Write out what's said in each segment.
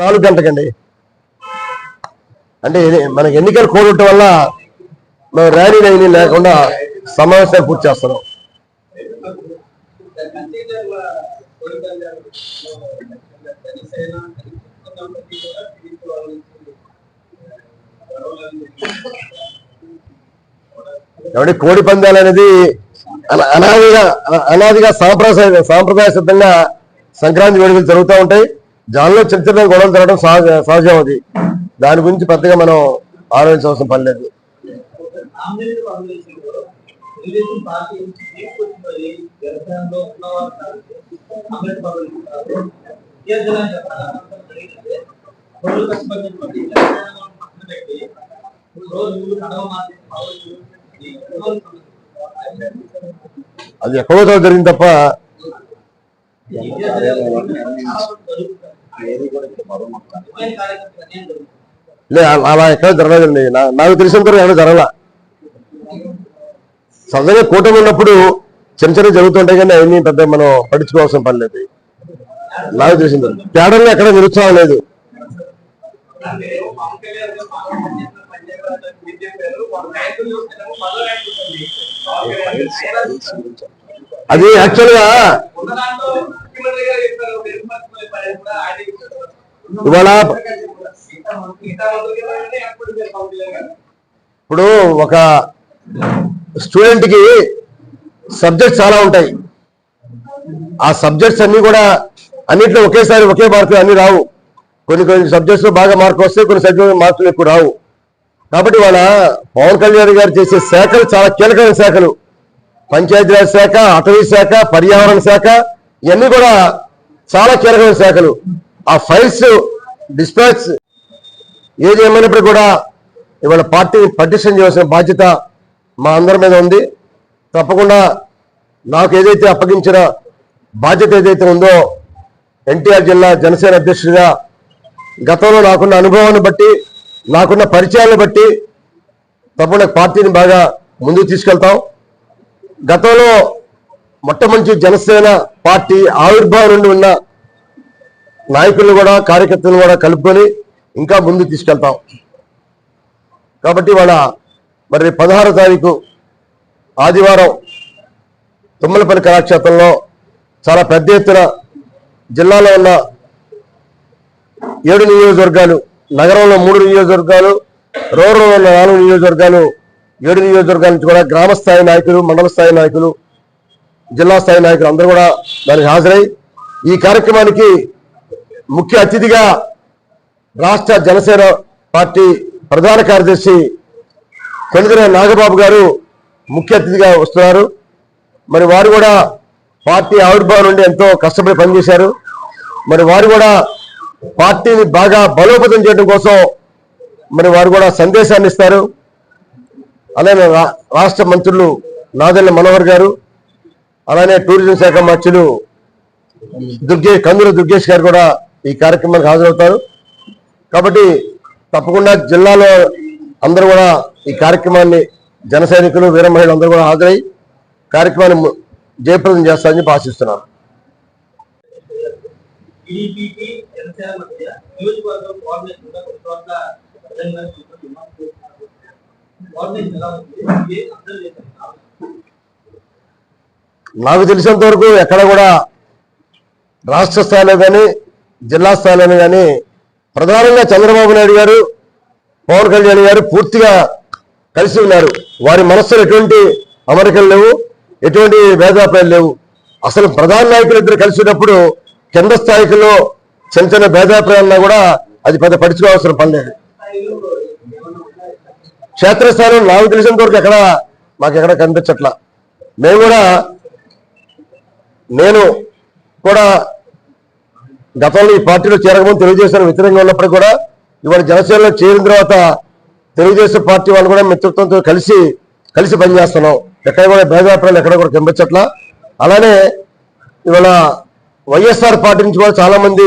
నాలుగు గంటకండి అంటే మనకి ఎన్నికలు కోడ్ వల్ల మేము ర్యాలీలు అయినా లేకుండా సమావేశాలు పూర్తి చేస్తున్నాం. కాబట్టి కోడి పందాలు అనేది అన- అనాదిగా అనాదిగా సాంప్రదాయ సాంప్రదాయ సిద్ధంగా సంక్రాంతి వేడుకలు జరుగుతూ ఉంటాయి. దానిలో చిన్న చిన్న గొడవలు జరగడం సహజ సహజం అది. దాని గురించి పెద్దగా మనం ఆలోచించవలసిన పని లేదు. పార్టీ విద్యార్థులను రోజు కష్టపడినటువంటి పక్కన పెట్టి రోజు అది ఎక్కడో చోట జరిగింది తప్ప లే అలా- ఎక్కడ జరగదండి నాకు తెలిసినంత ఎక్కడ జరగల. సహజంగా కూటమి ఉన్నప్పుడు చిన్న చిన్న జరుగుతుంటాయి కానీ అవన్నీ పెద్ద మనం పట్టించుకోవాల్సిన పని లేదు. నాకు తెలిసింది. తేడంలో ఎక్కడ నిరుత్సాహం లేదు. అది యాక్చువల్గా ఇవాళ ఇప్పుడు ఒక స్టూడెంట్కి సబ్జెక్ట్స్ చాలా ఉంటాయి. ఆ సబ్జెక్ట్స్ అన్నీ కూడా అన్నిట్లో ఒకేసారి ఒకే మార్కులు అన్ని రావు. కొన్ని కొన్ని సబ్జెక్ట్స్లో బాగా మార్కులు వస్తాయి కొన్ని సబ్జెక్ట్ మార్కులు ఎక్కువ రావు. కాబట్టి వాళ్ళ పవన్ కళ్యాణ్ గారు చేసే శాఖలు చాలా కీలకమైన శాఖలు. పంచాయతీరాజ్ శాఖ అటవీ శాఖ పర్యావరణ శాఖ ఇవన్నీ కూడా చాలా కీలకమైన శాఖలు. ఆ ఫైల్స్ డిస్పాచ్ ఏది ఏమైనప్పుడు కూడా ఇవాళ పార్టీని పటిషన్ చేయాల్సిన బాధ్యత మా అందరి మీద ఉంది. తప్పకుండా నాకు ఏదైతే అప్పగించిన బాధ్యత ఏదైతే ఉందో ఎన్టీఆర్ జిల్లా జనసేన అధ్యక్షుడిగా గతంలో నాకున్న అనుభవాన్ని బట్టి నాకున్న పరిచయాలను బట్టి తప్పకుండా పార్టీని బాగా ముందుకు తీసుకెళ్తాం. గతంలో మొట్టమొదటి జనసేన పార్టీ ఆవిర్భావం నుండి ఉన్న నాయకులను కూడా కార్యకర్తలను కూడా కలుపుకొని ఇంకా ముందుకు తీసుకెళ్తాం. కాబట్టి వాళ్ళ మరి పదహారో తారీఖు ఆదివారం తుమ్మలపల్లి కళాక్షేత్రంలో చాలా పెద్ద ఎత్తున జిల్లాలో ఉన్న ఏడు నియోజకవర్గాలు నగరంలో మూడు నియోజకవర్గాలు రూరల్లో ఉన్న నాలుగు నియోజకవర్గాలు ఏడు నియోజకవర్గాల నుంచి కూడా గ్రామ స్థాయి నాయకులు మండల స్థాయి నాయకులు జిల్లా స్థాయి నాయకులు అందరూ కూడా దానికి హాజరై ఈ కార్యక్రమానికి ముఖ్య అతిథిగా రాష్ట్ర జనసేన పార్టీ ప్రధాన కార్యదర్శి కొనిదిన నాగబాబు గారు ముఖ్య అతిథిగా వస్తున్నారు. మరి వారు కూడా పార్టీ ఆవిర్భావం నుండి ఎంతో కష్టపడి పనిచేశారు. మరి వారు కూడా పార్టీని బాగా బలోపేతం చేయడం కోసం మరి వారు కూడా సందేశాన్ని ఇస్తారు. అలానే రా- రాష్ట్ర మంత్రులు నాదెల్ల మనోహర్ గారు అలానే టూరిజం శాఖ మంత్రులు దుర్గే కందుల దుర్గేష్ గారు కూడా ఈ కార్యక్రమానికి హాజరవుతారు. కాబట్టి తప్పకుండా జిల్లాలో అందరూ కూడా ఈ కార్యక్రమాన్ని జన సైనికులు వీర మహిళలు అందరూ కూడా హాజరై కార్యక్రమాన్ని జయప్రదం చేస్తారని చెప్పి ఆశిస్తున్నాను. నాకు తెలిసినంత వరకు ఎక్కడ కూడా రాష్ట్ర స్థాయిలో కానీ జిల్లా స్థాయిలో కానీ ప్రధానంగా చంద్రబాబు నాయుడు గారు పవన్ కళ్యాణ్ గారు పూర్తిగా కలిసి ఉన్నారు. వారి మనస్సులో ఎటువంటి అమరికలు లేవు. ఎటువంటి భేదాభిప్రాయాలు లేవు. అసలు ప్రధాన నాయకులు ఇద్దరు కలిసినప్పుడు కింద స్థాయిలో చిన్న చిన్న భేదాభిప్రాయాలన్నా కూడా అది పెద్ద పడుచుకోవాల్సిన పని లేదు క్షేత్రస్థానం నాకు తెలిసినంత వరకు ఎక్కడ మాకు ఎక్కడ కనిపించట్లా. మేము కూడా నేను కూడా గతంలో ఈ పార్టీలో చేరకముందు తెలుగుదేశం వ్యతిరేకంగా ఉన్నప్పుడు కూడా ఇవాళ జనసేనలో చేరిన తర్వాత తెలుగుదేశం పార్టీ వాళ్ళు కూడా మిత్రత్వంతో కలిసి కలిసి పనిచేస్తున్నాం ఎక్కడ కూడా భేదాభిప్రాయాలు ఎక్కడ కూడా కనిపించట్లా అలానే ఇవాళ వైఎస్ఆర్ పార్టీ నుంచి కూడా చాలామంది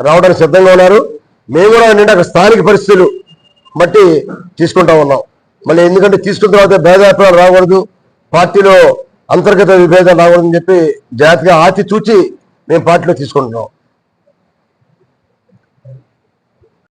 రావడానికి సిద్ధంగా ఉన్నారు. మేము కూడా ఏంటంటే అక్కడ స్థానిక పరిస్థితులు బట్టి తీసుకుంటా ఉన్నాం. మళ్ళీ ఎందుకంటే తీసుకున్న తర్వాత భేదాభిప్రాయాలు రాకూడదు పార్టీలో అంతర్గత విభేదాలు రాకూడదని చెప్పి జాగ్రత్తగా ఆచి చూచి మేము పార్టీలో తీసుకుంటున్నాం.